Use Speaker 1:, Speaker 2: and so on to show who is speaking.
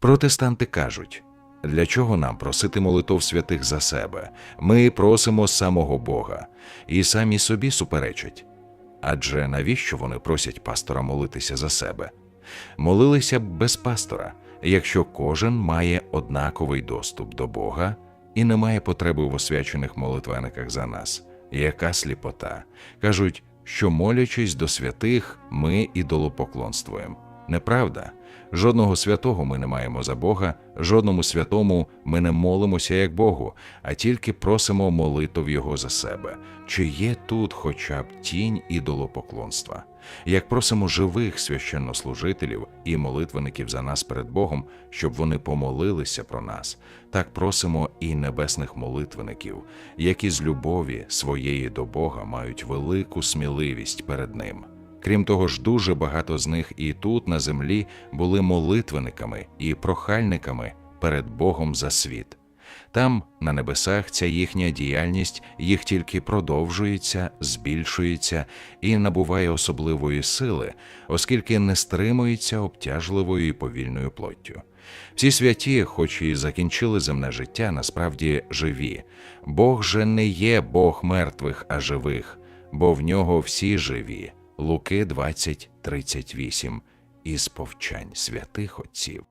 Speaker 1: Протестанти кажуть, для чого нам просити молитов святих за себе? Ми просимо самого Бога і самі собі суперечать. Адже навіщо вони просять пастора молитися за себе? Молилися б без пастора, якщо кожен має однаковий доступ до Бога і не має потреби в освячених молитвенниках за нас. Яка сліпота? Кажуть, що молячись до святих, ми ідолопоклонствуємо. Неправда. Жодного святого ми не маємо за Бога, жодному святому ми не молимося як Богу, а тільки просимо молитов Його за себе. Чи є тут хоча б тінь ідолопоклонства? Як просимо живих священнослужителів і молитвеників за нас перед Богом, щоб вони помолилися про нас, так просимо і небесних молитвеників, які з любові своєї до Бога мають велику сміливість перед Ним. Крім того ж, дуже багато з них і тут, на землі, були молитвенниками і прохальниками перед Богом за світ. Там, на небесах, ця їхня діяльність їх тільки продовжується, збільшується і набуває особливої сили, оскільки не стримується обтяжливою і повільною плоттю. Всі святі, хоч і закінчили земне життя, насправді живі. Бог же не є Бог мертвих, а живих, бо в нього всі живі. Луки 20, 38 із повчань святих отців.